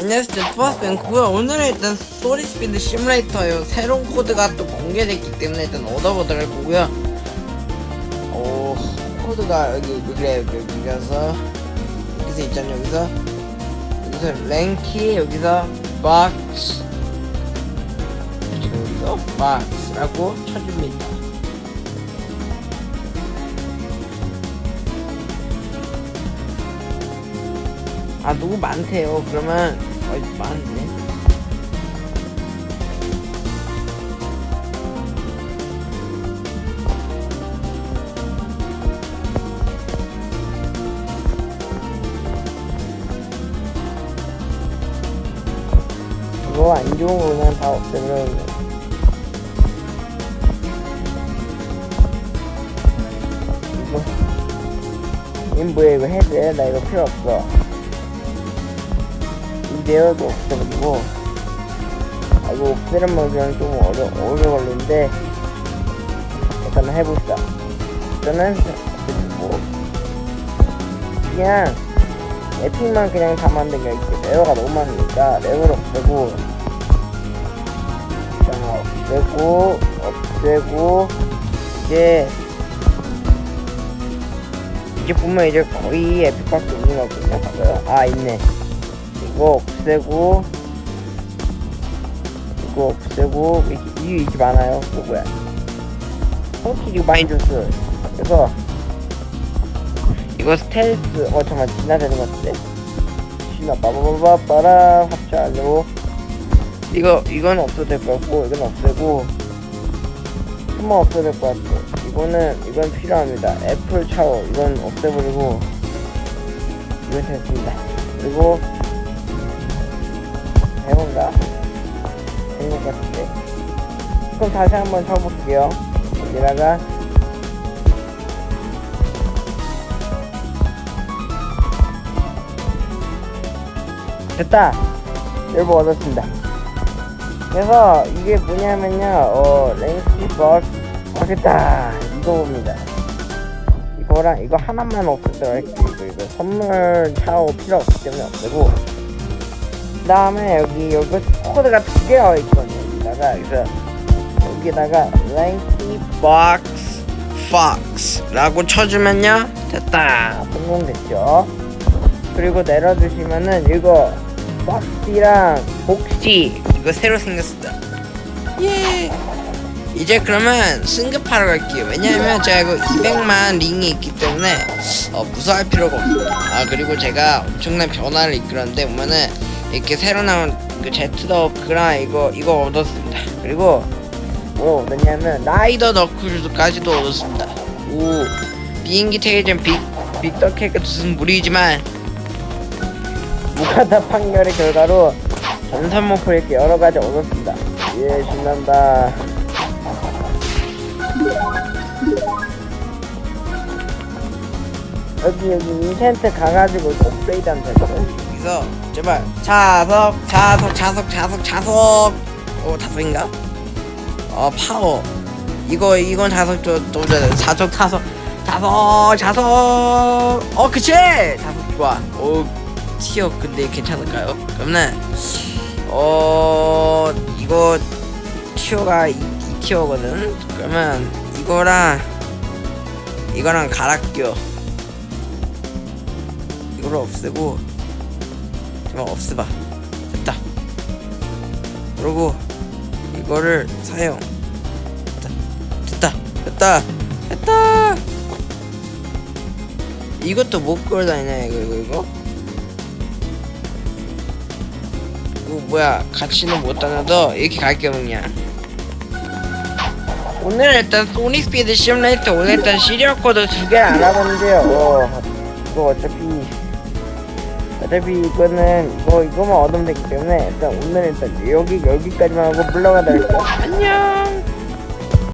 안녕하세요. 투바스뱅크고요. 오늘은 일단 소리 스피드 시뮬레이터요. 새로운 코드가 또 공개됐기 때문에 일단 얻어보도록 할 거고요. 오 코드가 여기 그래 여기 여기서 여기서 있잖아요 여기서. 여기서 랭키 여기서 박스. 여기서 박스라고 쳐줍니다 아 누구 많대요. 그러면 어이 많네 이거 안 좋은 거 그냥 다 없애버려 이거. 뭐야 이거 헤드 나 이거 필요 없어 이데어도 없어가지고 아 이거 없애는 방식은 좀 어려 오래 걸리는데 일단 해봅시다 일단은 뭐 그냥 에픽만 그냥 다 만든 게 있고 레어가 너무 많으니까 레어를 없애고 자 없애고 없애고 이제 이제 보면 이제 거의 에픽밖에 없는 것 같거든요. 아 있네 이거 없애고 이거 없애고 이- 이게 이게 많아요. 이거 뭐야? 성키 이거 많이 줬어. 그래서 이거 스텔스 어 잠깐 지나되는 것 같은데? 지나 빠바바바바라 합체하려고. 이거 이건 없어도 될 것 같고 이건 없애고 한번 없어도 될 것 같고 이거는 이건 필요합니다. 애플 차워 이건 없애버리고 이건 됐습니다. 그리고 해본가 되는 것 같은데? 그럼 다시 한번 쳐볼게요. 여기다가. 됐다. 열보 얻었습니다. 그래서 이게 뭐냐면요. 어 랭키 버스. 어 됐다. 이거입니다. 이거랑 이거 하나만 할게요. 이거, 이거 선물 차오 필요 없기 때문에 없애고. 그 다음에 여기 여기 코드가 두 개가 있거든요. 여기다가 그래서 여기다가 랭키 박스 박스라고 쳐주면요 됐다. 성공됐죠? 그리고 내려주시면은 이거 박스랑 복시 이거 새로 생겼습니다. 예. 이제 그러면 승급하러 갈게요. 왜냐하면 제가 이거 200만 링이 있기 때문에 어, 무서워할 필요가 없습니다. 아 그리고 제가 엄청난 변화를 이끌었는데 보면은 이렇게 새로 나온 그 제트더 그랑 이거 이거 얻었습니다. 그리고 뭐 얻었냐면 라이더 너클즈까지도 얻었습니다. 오 비행기 테이전 빅 빅더 캐릭터는 무리지만 무가다 판결의 결과로 전선 목표 이렇게 여러 가지 얻었습니다. 예 신난다. 여기 여기 인텐트 가가지고 업그레이드하면 되거든 여기서 제발. 자석 자석 자석 자석 자석. 어 자석인가? 어 파워. 이거 이건 자석 좀좀 자석 자석. 자석 자석. 어 그치? 자석 좋아. 오 티어 근데 괜찮을까요? 그러면 어 이거 티어가 이, 이 티어거든? 그러면 이거랑 이거랑 갈아 껴. 이거를 없애고 이거 없애봐. 됐다. 그리고 이거를 사용. 됐다. 됐다. 됐다. 이것도 못 끌어다니냐 이거 이거 이거? 이거 뭐야. 같이는 못 다녀도 이렇게 갈게 그냥 오늘 일단 소닉 스피드 시뮬레이터 오늘 일단 시리얼 코드 두개 알아봤는데요. 어, 이거 어차피 어차피 이거는 이거 이거만 얻으면 되기 때문에 일단 오늘 일단 여기 여기까지만 하고 물러가다 할게요. 안녕